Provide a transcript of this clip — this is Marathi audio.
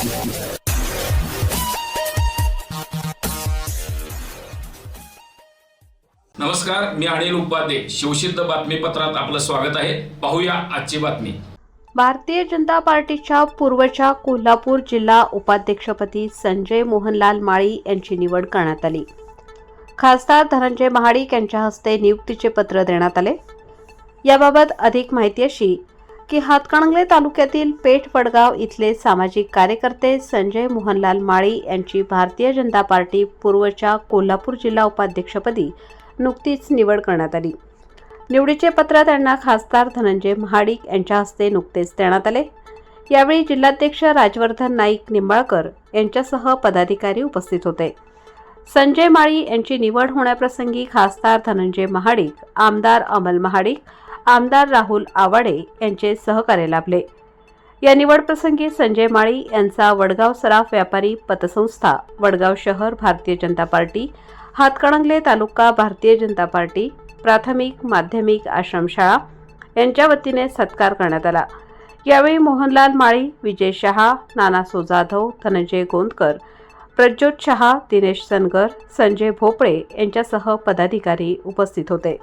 नमस्कार मी अनिल उपाध्ये. शिवसिद्ध बातमीपत्रात आपलं स्वागत आहे. पाहूया आजची बातमी. भारतीय जनता पार्टीच्या पूर्वच्या कोल्हापूर जिल्हा उपाध्यक्षपदी संजय मोहनलाल माळी यांची निवड करण्यात आली. खासदार धनंजय महाडिक यांच्या हस्ते नियुक्तीचे पत्र देण्यात आले. याबाबत अधिक माहिती अशी की हातकणंगले तालुक्यातील पेठ वडगाव इथले सामाजिक कार्यकर्ते संजय मोहनलाल माळी यांची भारतीय जनता पार्टी पूर्वच्या कोल्हापूर जिल्हा उपाध्यक्षपदी नुकतीच निवड करण्यात आली. निवडीचे पत्र त्यांना खासदार धनंजय महाडिक यांच्या हस्ते नुकतेच देण्यात आले. यावेळी जिल्हाध्यक्ष राजवर्धन नाईक निंबाळकर यांच्यासह पदाधिकारी उपस्थित होते. संजय माळी यांची निवड होण्याप्रसंगी खासदार धनंजय महाडिक आमदार अमल महाडिक आमदार राहुल आवाडे यांचे सहकार्य लाभले. या निवडप्रसंगी संजय माळी यांचा वडगाव सराफ व्यापारी पतसंस्था वडगाव शहर भारतीय जनता पार्टी हातकणंगले तालुका भारतीय जनता पार्टी प्राथमिक माध्यमिक आश्रमशाळा यांच्या वतीने सत्कार करण्यात आला. यावेळी मोहनलाल माळी विजय शहा नाना जाधव धनंजय गोंदकर प्रज्योत शहा दिनेश सनगर संजय भोपळे यांच्यासह पदाधिकारी उपस्थित होते.